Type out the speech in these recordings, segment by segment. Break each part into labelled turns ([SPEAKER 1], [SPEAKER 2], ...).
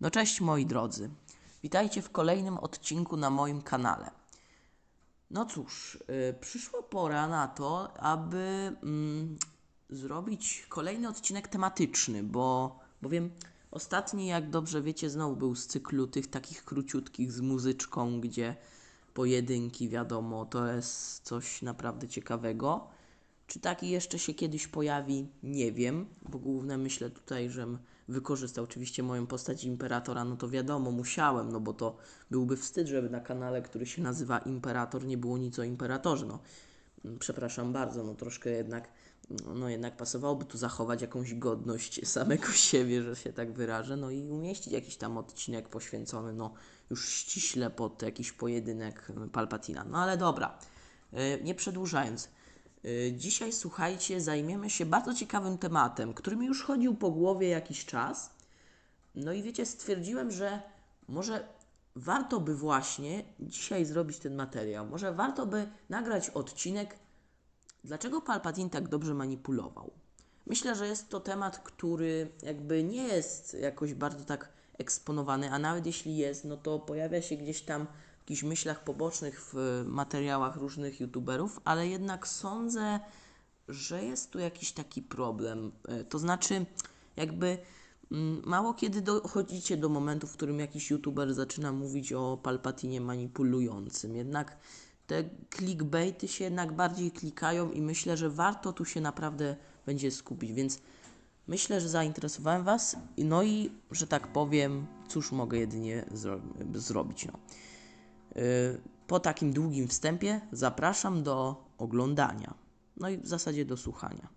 [SPEAKER 1] No cześć moi drodzy. Witajcie w kolejnym odcinku na moim kanale. No cóż, y, przyszła pora na to, aby mm, zrobić kolejny odcinek tematyczny, bo bowiem ostatni, jak dobrze wiecie, znowu był z cyklu tych takich króciutkich z muzyczką, gdzie pojedynki, wiadomo, to jest coś naprawdę ciekawego. Czy taki jeszcze się kiedyś pojawi? Nie wiem, bo główne myślę tutaj, żem wykorzystał oczywiście moją postać Imperatora, no to wiadomo, musiałem, no bo to byłby wstyd, żeby na kanale, który się nazywa Imperator, nie było nic o Imperatorze, no. Mm, Przepraszam bardzo, no troszkę jednak, no jednak pasowałoby tu zachować jakąś godność samego siebie, że się tak wyrażę, no i umieścić jakiś tam odcinek poświęcony, no już ściśle pod jakiś pojedynek Palpatina. No ale dobra, yy, nie przedłużając, Y, Dzisiaj, słuchajcie, zajmiemy się bardzo ciekawym tematem, który mi już chodził po głowie jakiś czas. No i wiecie, stwierdziłem, że może warto by właśnie dzisiaj zrobić ten materiał. Może warto by nagrać odcinek, dlaczego Palpatine tak dobrze manipulował. Myślę, że jest to temat, który jakby nie jest jakoś bardzo tak eksponowany, a nawet jeśli jest, no to pojawia się gdzieś tam jakichś myślach pobocznych w materiałach różnych youtuberów, ale jednak sądzę, że jest tu jakiś taki problem. E, To znaczy, jakby mm, mało kiedy dochodzicie do momentu, w którym jakiś youtuber zaczyna mówić o Palpatinie manipulującym. Jednak te clickbaity się jednak bardziej klikają i myślę, że warto tu się naprawdę będzie skupić, więc myślę, że zainteresowałem Was. No i, że tak powiem, cóż mogę jedynie zro- zrobić. No. Y, Po takim długim wstępie zapraszam do oglądania. No i w zasadzie do słuchania.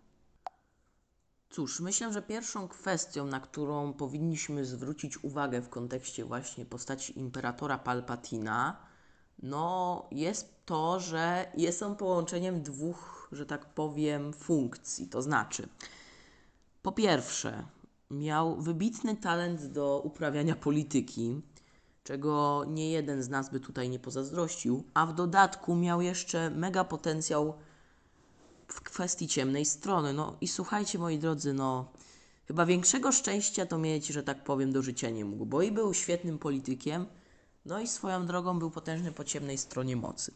[SPEAKER 1] Cóż, myślę, że pierwszą kwestią, na którą powinniśmy zwrócić uwagę w kontekście właśnie postaci imperatora Palpatina, no jest to, że jest on połączeniem dwóch, że tak powiem, funkcji. To znaczy, po pierwsze, miał wybitny talent do uprawiania polityki, czego nie jeden z nas by tutaj nie pozazdrościł, a w dodatku miał jeszcze mega potencjał w kwestii ciemnej strony. No i słuchajcie, moi drodzy, no chyba większego szczęścia to mieć, że tak powiem, do życia nie mógł, bo i był świetnym politykiem, no i swoją drogą był potężny po ciemnej stronie mocy.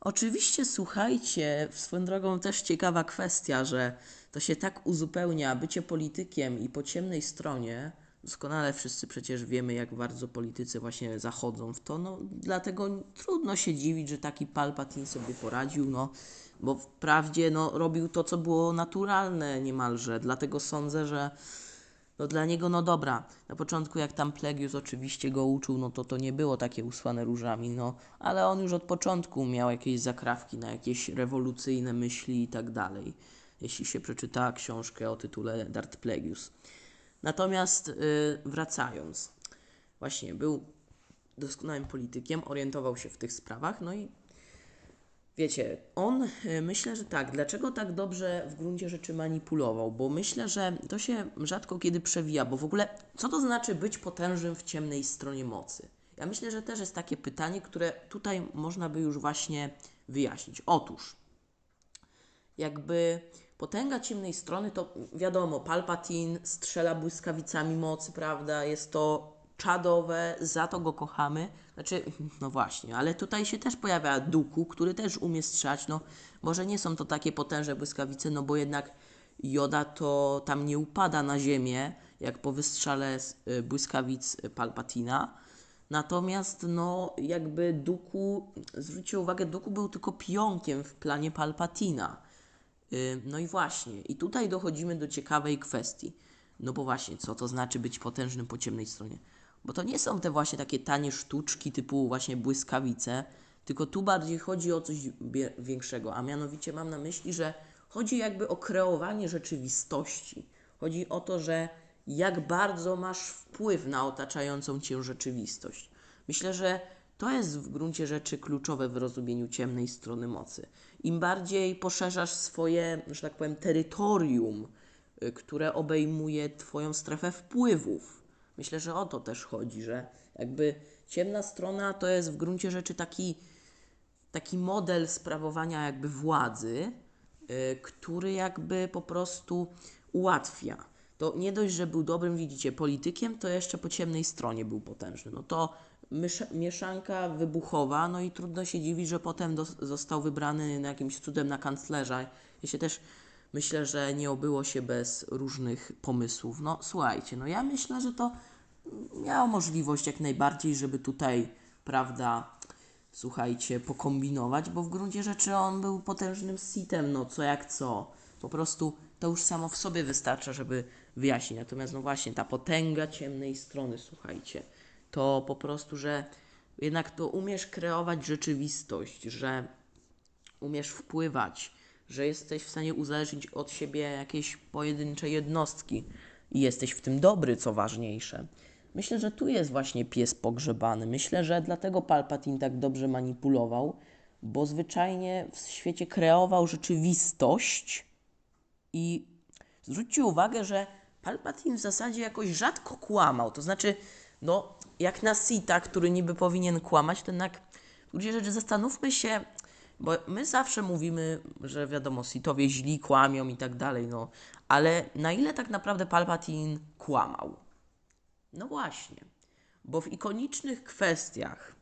[SPEAKER 1] Oczywiście, słuchajcie, swoją drogą też ciekawa kwestia, że to się tak uzupełnia bycie politykiem i po ciemnej stronie. Doskonale wszyscy przecież wiemy, jak bardzo politycy właśnie zachodzą w to, no dlatego trudno się dziwić, że taki Palpatine sobie poradził, no bo wprawdzie no, robił to, co było naturalne niemalże, dlatego sądzę, że no dla niego, no dobra, na początku jak tam Plegius oczywiście go uczył, no to to nie było takie usłane różami, no, ale on już od początku miał jakieś zakrawki na jakieś rewolucyjne myśli i tak dalej, jeśli się przeczyta książkę o tytule Darth Plagueis. Natomiast y, wracając, właśnie był doskonałym politykiem, orientował się w tych sprawach, no i Wiecie, on y, myślę, że tak. Dlaczego tak dobrze w gruncie rzeczy manipulował? Bo myślę, że to się rzadko kiedy przewija, bo w ogóle co to znaczy być potężnym w ciemnej stronie mocy? Ja myślę, że też jest takie pytanie, które tutaj można by już właśnie wyjaśnić. Otóż, jakby potęga ciemnej strony to wiadomo, Palpatine strzela błyskawicami mocy, prawda? Jest to czadowe, za to go kochamy. Znaczy, no właśnie, ale tutaj się też pojawia Duku, który też umie strzelać. No, może nie są to takie potężne błyskawice, no bo jednak Joda to tam nie upada na ziemię, jak po wystrzale y, błyskawic Palpatina. Natomiast, no, jakby Duku, zwróćcie uwagę, Duku był tylko pionkiem w planie Palpatina. No i właśnie, i tutaj dochodzimy do ciekawej kwestii. No bo właśnie, co to znaczy być potężnym po ciemnej stronie? Bo to nie są te właśnie takie tanie sztuczki typu właśnie błyskawice, tylko tu bardziej chodzi o coś większego, a mianowicie mam na myśli, że chodzi jakby o kreowanie rzeczywistości. Chodzi o to, że jak bardzo masz wpływ na otaczającą cię rzeczywistość. Myślę, że to jest w gruncie rzeczy kluczowe w rozumieniu ciemnej strony mocy. Im bardziej poszerzasz swoje, że tak powiem, terytorium, y, które obejmuje Twoją strefę wpływów. Myślę, że o to też chodzi, że jakby ciemna strona to jest w gruncie rzeczy taki, taki model sprawowania jakby władzy, y, który jakby po prostu ułatwia to nie dość, że był dobrym, widzicie, politykiem, to jeszcze po ciemnej stronie był potężny. No to mieszanka wybuchowa, no i trudno się dziwić, że potem został wybrany na jakimś cudem na kanclerza. Ja się też myślę, że nie obyło się bez różnych pomysłów. No słuchajcie, no ja myślę, że to miał możliwość jak najbardziej, żeby tutaj, prawda, słuchajcie, pokombinować, bo w gruncie rzeczy on był potężnym sitem, no co jak co. Po prostu to już samo w sobie wystarcza, żeby wyjaśnić. Natomiast no właśnie, ta potęga ciemnej strony, słuchajcie, to po prostu, że jednak to umiesz kreować rzeczywistość, że umiesz wpływać, że jesteś w stanie uzależnić od siebie jakieś pojedyncze jednostki i jesteś w tym dobry, co ważniejsze. Myślę, że tu jest właśnie pies pogrzebany. Myślę, że dlatego Palpatine tak dobrze manipulował, bo zwyczajnie w świecie kreował rzeczywistość i zwróćcie uwagę, że Palpatine w zasadzie jakoś rzadko kłamał. To znaczy, no, jak na Sita, który niby powinien kłamać, to jednak w rzeczy zastanówmy się, bo my zawsze mówimy, że wiadomo, Sithowie źli kłamią i tak dalej, no, ale na ile tak naprawdę Palpatine kłamał? No właśnie, bo w ikonicznych kwestiach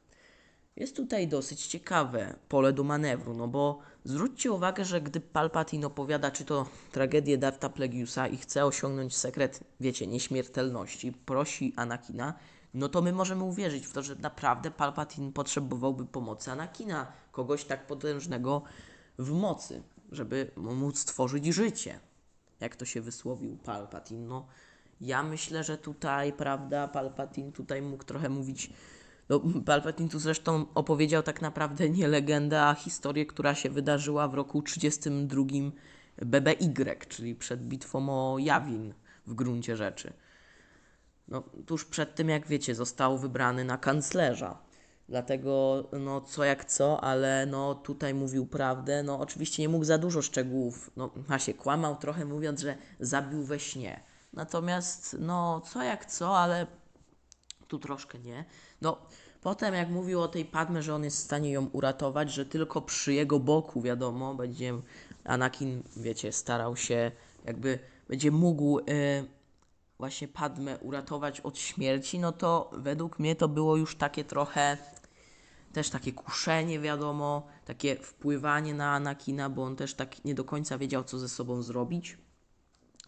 [SPEAKER 1] jest tutaj dosyć ciekawe pole do manewru, no bo zwróćcie uwagę, że gdy Palpatine opowiada czy to tragedię Dartha Plagueisa i chce osiągnąć sekret, wiecie, nieśmiertelności, prosi Anakina, no to my możemy uwierzyć w to, że naprawdę Palpatine potrzebowałby pomocy Anakina, kogoś tak potężnego w mocy, żeby móc stworzyć życie jak to się wysłowił Palpatine. No, ja myślę, że tutaj, prawda, Palpatine tutaj mógł trochę mówić. No, Palpatine tu zresztą opowiedział tak naprawdę nie legendę, a historię, która się wydarzyła w roku 32 BBY, czyli przed bitwą o Jawin w gruncie rzeczy. No, tuż przed tym, jak wiecie, został wybrany na kanclerza. Dlatego, no, co jak co, ale no, tutaj mówił prawdę. No, oczywiście nie mógł za dużo szczegółów. No, ma się kłamał trochę, mówiąc, że zabił we śnie. Natomiast, no, co jak co, ale tu troszkę nie. No, potem jak mówił o tej Padme, że on jest w stanie ją uratować, że tylko przy jego boku, wiadomo, będzie Anakin, wiecie, starał się, jakby będzie mógł y, właśnie Padme uratować od śmierci, no to według mnie to było już takie trochę też takie kuszenie, wiadomo, takie wpływanie na Anakina, bo on też tak nie do końca wiedział, co ze sobą zrobić.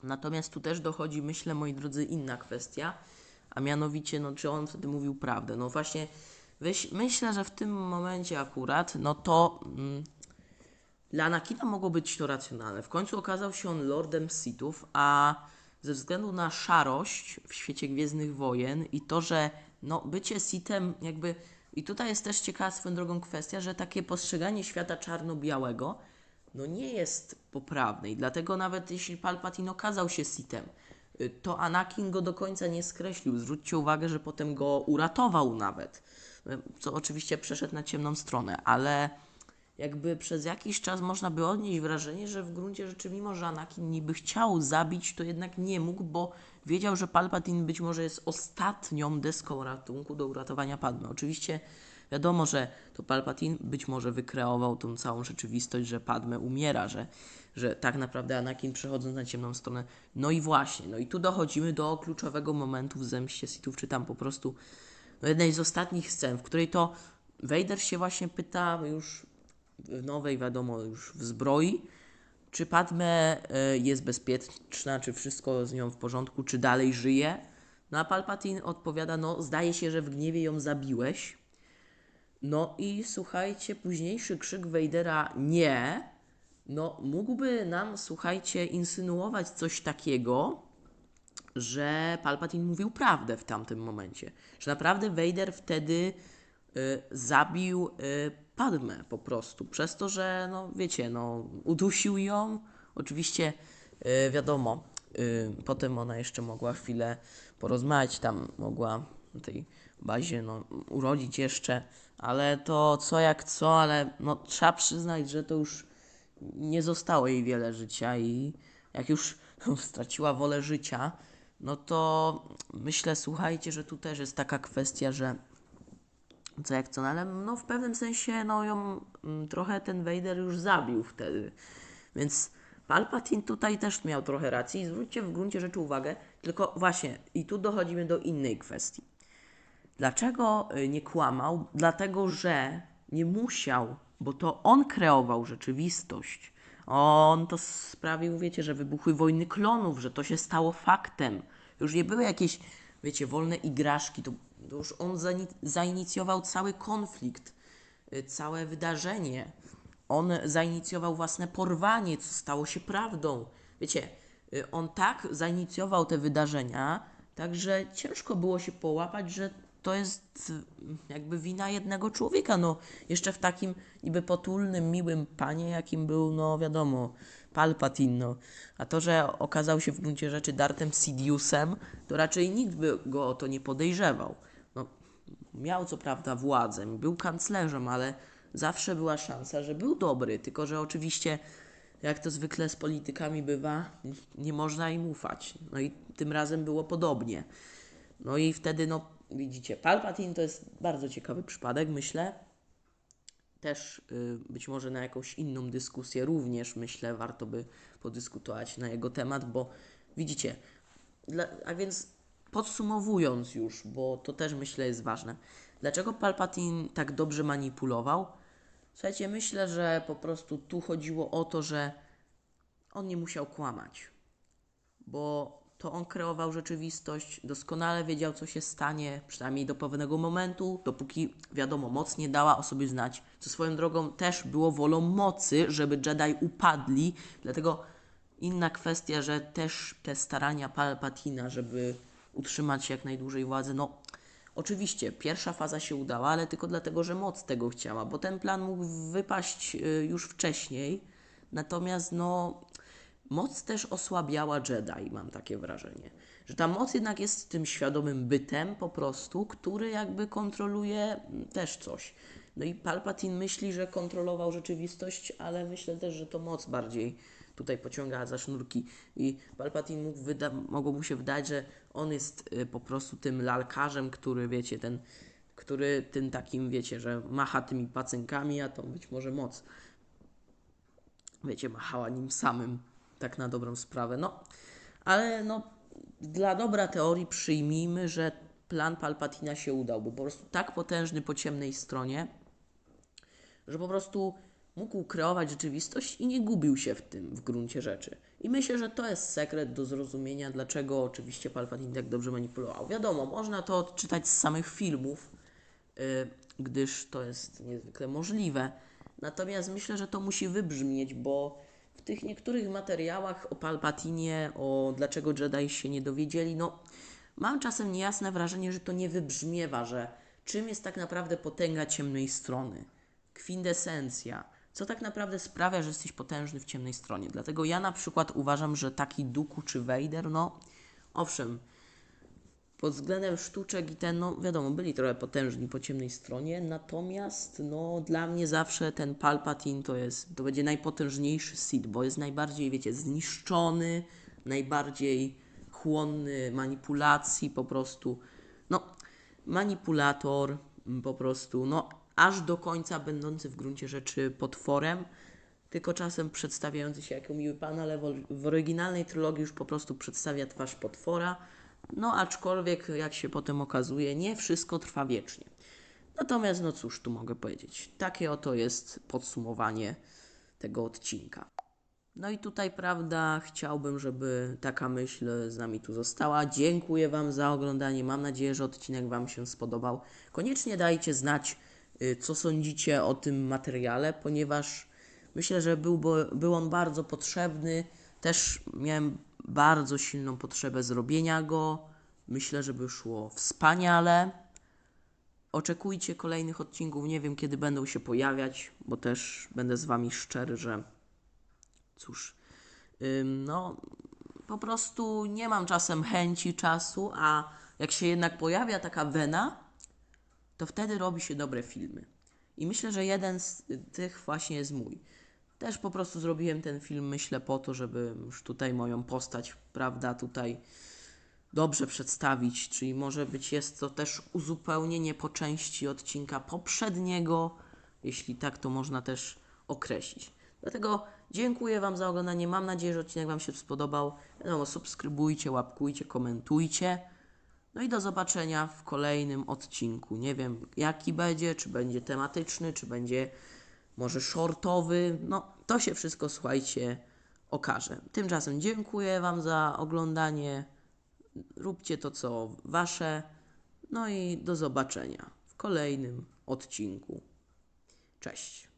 [SPEAKER 1] Natomiast tu też dochodzi, myślę, moi drodzy, inna kwestia, a mianowicie, no, czy on wtedy mówił prawdę. No właśnie, wyś- myślę, że w tym momencie akurat, no to mm, dla Anakina mogło być to racjonalne. W końcu okazał się on Lordem Sithów, a ze względu na szarość w świecie Gwiezdnych Wojen i to, że no, bycie Sithem jakby... I tutaj jest też ciekawa swoją drogą kwestia, że takie postrzeganie świata czarno-białego no nie jest poprawne i dlatego nawet jeśli Palpatine okazał się Sithem, to Anakin go do końca nie skreślił. Zwróćcie uwagę, że potem go uratował nawet, co oczywiście przeszedł na ciemną stronę, ale jakby przez jakiś czas można by odnieść wrażenie, że w gruncie rzeczy, mimo że Anakin niby chciał zabić, to jednak nie mógł, bo wiedział, że Palpatine być może jest ostatnią deską ratunku do uratowania Padmy. Oczywiście wiadomo, że to Palpatine być może wykreował tą całą rzeczywistość, że Padme umiera, że, że tak naprawdę Anakin przechodząc na ciemną stronę. No i właśnie, no i tu dochodzimy do kluczowego momentu w Zemście Sithów, czy tam po prostu no jednej z ostatnich scen, w której to Vader się właśnie pyta już w nowej, wiadomo, już w zbroi, czy Padme y, jest bezpieczna, czy wszystko z nią w porządku, czy dalej żyje. No a Palpatine odpowiada, no zdaje się, że w gniewie ją zabiłeś. No i słuchajcie, późniejszy krzyk Vadera nie, no mógłby nam, słuchajcie, insynuować coś takiego, że Palpatine mówił prawdę w tamtym momencie. Że naprawdę Vader wtedy y, zabił y, Padmę po prostu. Przez to, że no wiecie, no udusił ją. Oczywiście y, wiadomo, y, potem ona jeszcze mogła chwilę porozmawiać, tam mogła tej bazie no, urodzić jeszcze, ale to co jak co, ale no trzeba przyznać, że to już nie zostało jej wiele życia i jak już straciła wolę życia, no to myślę, słuchajcie, że tu też jest taka kwestia, że co jak co, no ale no w pewnym sensie no ją mm, trochę ten Vader już zabił wtedy. Więc Palpatine tutaj też miał trochę racji i zwróćcie w gruncie rzeczy uwagę, Tylko właśnie, i tu dochodzimy do innej kwestii. Dlaczego y, nie kłamał? Dlatego, że nie musiał, bo to on kreował rzeczywistość. On to sprawił, wiecie, że wybuchły wojny klonów, że to się stało faktem. Już nie były jakieś, wiecie, wolne igraszki, to, to już on zainicjował cały konflikt, y, całe wydarzenie. On zainicjował własne porwanie, co stało się prawdą. Wiecie, y, on tak zainicjował te wydarzenia, także ciężko było się połapać, że to jest y, jakby wina jednego człowieka. No, jeszcze w takim niby potulnym, miłym panie, jakim był, no wiadomo, Palpatine. No. A to, że okazał się w gruncie rzeczy Dartem Sidiousem, to raczej nikt by go o to nie podejrzewał. No, miał co prawda władzę, był kanclerzem, ale zawsze była szansa, że był dobry, tylko że oczywiście, jak to zwykle z politykami bywa, nie można im ufać. No i tym razem było podobnie. No i wtedy, no widzicie, Palpatine to jest bardzo ciekawy przypadek, myślę. Też y, być może na jakąś inną dyskusję również, myślę, warto by podyskutować na jego temat, bo widzicie, dla, a więc podsumowując już, bo to też myślę jest ważne. Dlaczego Palpatine tak dobrze manipulował? Słuchajcie, myślę, że po prostu tu chodziło o to, że on nie musiał kłamać, bo to on kreował rzeczywistość, doskonale wiedział, co się stanie, przynajmniej do pewnego momentu, dopóki, wiadomo, moc nie dała o sobie znać, co swoją drogą też było wolą mocy, żeby Jedi upadli, dlatego inna kwestia, że też te starania Palpatina, żeby utrzymać jak najdłużej władzę, no oczywiście pierwsza faza się udała, ale tylko dlatego, że moc tego chciała, bo ten plan mógł wypaść y, już wcześniej, natomiast no moc też osłabiała Jedi, mam takie wrażenie. Że ta moc jednak jest tym świadomym bytem po prostu, który jakby kontroluje też coś. No i Palpatine myśli, że kontrolował rzeczywistość, ale myślę też, że to moc bardziej tutaj pociąga za sznurki. I Palpatine mógł wyda- mogło mu się wydać, że on jest y, po prostu tym lalkarzem, który wiecie, ten, który tym takim, wiecie, że macha tymi pacynkami, a to być może moc wiecie, machała nim samym, tak na dobrą sprawę. No, ale no, dla dobra teorii przyjmijmy, że plan Palpatina się udał, bo po prostu tak potężny po ciemnej stronie, że po prostu mógł kreować rzeczywistość i nie gubił się w tym w gruncie rzeczy. I myślę, że to jest sekret do zrozumienia, dlaczego oczywiście Palpatine tak dobrze manipulował. Wiadomo, można to odczytać z samych filmów, y, gdyż to jest niezwykle możliwe. Natomiast myślę, że to musi wybrzmieć, bo w tych niektórych materiałach o Palpatinie, o dlaczego Jedi się nie dowiedzieli, no mam czasem niejasne wrażenie, że to nie wybrzmiewa, że czym jest tak naprawdę potęga ciemnej strony, kwintesencja, co tak naprawdę sprawia, że jesteś potężny w ciemnej stronie. Dlatego ja na przykład uważam, że taki Dooku czy Vader, no owszem, pod względem sztuczek i ten, no wiadomo, byli trochę potężni po ciemnej stronie, natomiast no dla mnie zawsze ten Palpatine to jest, to będzie najpotężniejszy Sith, bo jest najbardziej, wiecie, zniszczony, najbardziej chłonny manipulacji po prostu, no manipulator mm, po prostu, no aż do końca będący w gruncie rzeczy potworem, tylko czasem przedstawiający się jako miły pan, ale w, w oryginalnej trylogii już po prostu przedstawia twarz potwora. No, aczkolwiek, jak się potem okazuje, nie wszystko trwa wiecznie. Natomiast, no cóż tu mogę powiedzieć. Takie oto jest podsumowanie tego odcinka. No i tutaj, prawda, chciałbym, żeby taka myśl z nami tu została. Dziękuję Wam za oglądanie. Mam nadzieję, że odcinek Wam się spodobał. Koniecznie dajcie znać, y, co sądzicie o tym materiale, ponieważ myślę, że był, był on bardzo potrzebny. Też miałem bardzo silną potrzebę zrobienia go. Myślę, że by szło wspaniale. Oczekujcie kolejnych odcinków. Nie wiem, kiedy będą się pojawiać, bo też będę z Wami szczery, że cóż, no po prostu nie mam czasem chęci, czasu, a jak się jednak pojawia taka wena, to wtedy robi się dobre filmy. I myślę, że jeden z tych właśnie jest mój. Też po prostu zrobiłem ten film, myślę, po to, żeby już tutaj moją postać, prawda, tutaj dobrze przedstawić, czyli może być jest to też uzupełnienie po części odcinka poprzedniego, jeśli tak to można też określić. Dlatego Dziękuję Wam za oglądanie. Mam nadzieję, że odcinek Wam się spodobał. No, subskrybujcie, łapkujcie, komentujcie. No i do zobaczenia w kolejnym odcinku. Nie wiem jaki będzie, czy będzie tematyczny, czy będzie może shortowy. No to się wszystko słuchajcie okaże. Tymczasem dziękuję Wam za oglądanie. Róbcie to co Wasze. No i do zobaczenia w kolejnym odcinku. Cześć.